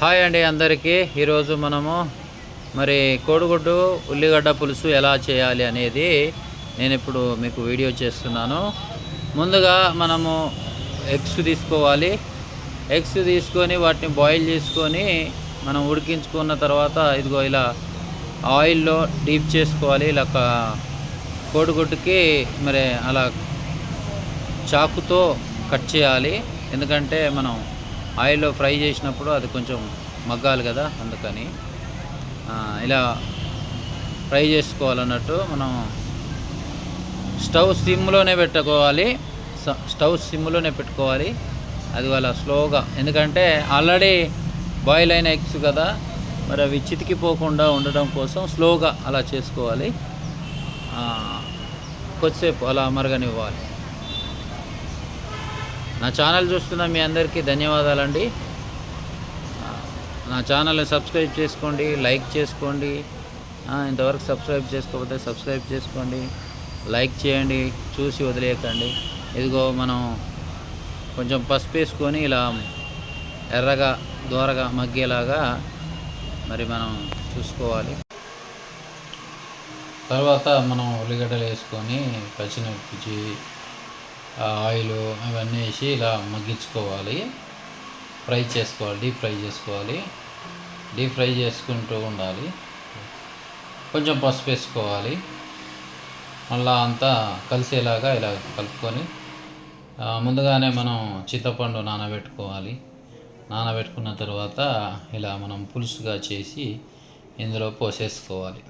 Hi అండి అందరికీ. ఈరోజు మనము మరి కోడిగుడ్డు ఉల్లిగడ్డ పులుసు ఎలా చేయాలి అనేది నేను ఇప్పుడు మీకు వీడియో చేస్తున్నాను. ముందుగా మనము ఎగ్స్ తీసుకోవాలి. ఎగ్స్ తీసుకొని వాటిని బాయిల్ చేసుకొని మనం ఉడికించుకున్న తర్వాత ఇదిగో ఇలా ఆయిల్లో డీప్ చేసుకోవాలి. ఇలా కోడిగుడ్డుకి మరి అలా చాకుతో కట్ చేయాలి. ఎందుకంటే మనం ఆయిల్లో ఫ్రై చేసినప్పుడు అది కొంచెం మగ్గాలి కదా అందుకని ఇలా ఫ్రై చేసుకోవాలన్నట్టు మనం స్టవ్ సిమ్లోనే పెట్టుకోవాలి. స- స్టవ్ సిమ్లోనే పెట్టుకోవాలి. అది అలా స్లోగా ఎందుకంటే ఆల్రెడీ బాయిల్ అయిన ఎగ్స్ కదా మరి అవి చితికిపోకుండా ఉండడం కోసం స్లోగా అలా చేసుకోవాలి. కొద్దిసేపు అలా మరగనివ్వాలి నా ఛానల్ చూస్తున్న మీ అందరికీ ధన్యవాదాలండి. నా ఛానల్ని సబ్స్క్రైబ్ చేసుకోండి లైక్ చేసుకోండి. ఇంతవరకు సబ్స్క్రైబ్ చేసుకోకపోతే సబ్స్క్రైబ్ చేసుకోండి. లైక్ చేయండి చూసి వదిలేయకండి. ఇదిగో మనం కొంచెం పసుపు వేసుకొని ఇలా ఎర్రగా దోరగా మగ్గేలాగా మరి మనం చూసుకోవాలి. తర్వాత మనం ఉల్లిగడ్డలు వేసుకొని పచ్చిమిర్చి ఆయిల్ అవన్నీ వేసి ఇలా మగ్గించుకోవాలి. ఫ్రై చేసుకోవాలి డీప్ ఫ్రై చేసుకోవాలి. డీప్ ఫ్రై చేసుకుంటూ ఉండాలి. కొంచెం పసుపు వేసుకోవాలి. మళ్ళా అంతా కలిసేలాగా ఇలా కలుపుకొని ముందుగానే మనం చింతపండు నానబెట్టుకోవాలి. నానబెట్టుకున్న తర్వాత ఇలా మనం పులుసుగా చేసి ఇందులో పోసేసుకోవాలి.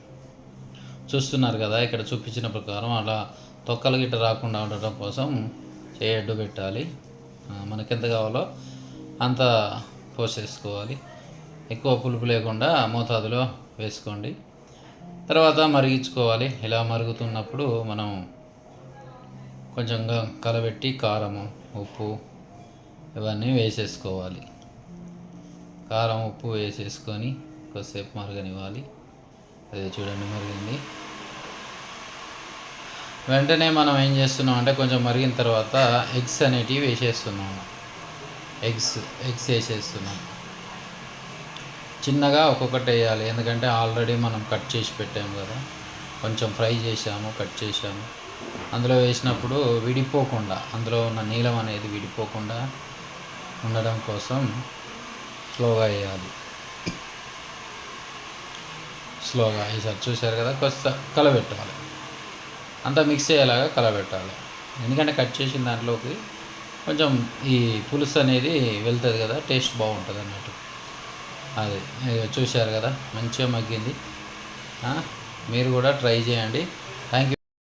చూస్తున్నారు కదా ఇక్కడ చూపించిన ప్రకారం అలా తొక్కలు గిట్ట రాకుండా ఉండటం కోసం చేయడ్డు పెట్టాలి. మనకి ఎంత కావాలో అంత పోసేసుకోవాలి ఎక్కువ పులుపు లేకుండా మోతాదులో వేసుకోండి. తర్వాత మరిగించుకోవాలి. ఇలా మరుగుతున్నప్పుడు మనం కొంచెంగా కలబెట్టి కారము ఉప్పు ఇవన్నీ వేసేసుకోవాలి. కారం ఉప్పు వేసేసుకొని కొద్దిసేపు మరగనివ్వాలి. అదే చూడండి మరిగింది. వెంటనే మనం ఏం చేస్తున్నాం అంటే కొంచెం మరిగిన తర్వాత ఎగ్స్ అనేటివి వేసేస్తున్నాము ఎగ్స్ ఎగ్స్ వేసేస్తున్నాం. చిన్నగా ఒక్కొక్కటి వేయాలి. ఎందుకంటే ఆల్రెడీ మనం కట్ చేసి పెట్టాము కదా. కొంచెం ఫ్రై చేసాము కట్ చేసాము అందులో వేసినప్పుడు విడిపోకుండా అందులో ఉన్న నీలం అనేది విడిపోకుండా ఉండడం కోసం స్లోగా వేయాలి. స్లోగా ఈసారి చూశారు కదా? కొంత కలబెట్టాలి అంతా మిక్స్ అయ్యేలాగా కలబెట్టాలి ఎందుకంటే కట్ చేసిన దాంట్లోకి కొంచెం ఈ పులుసు అనేది వెళ్తుంది కదా టేస్ట్ బాగుంటుంది అన్నట్టు. అది చూశారు కదా మంచిగా మగ్గింది. మీరు కూడా ట్రై చేయండి. Thank you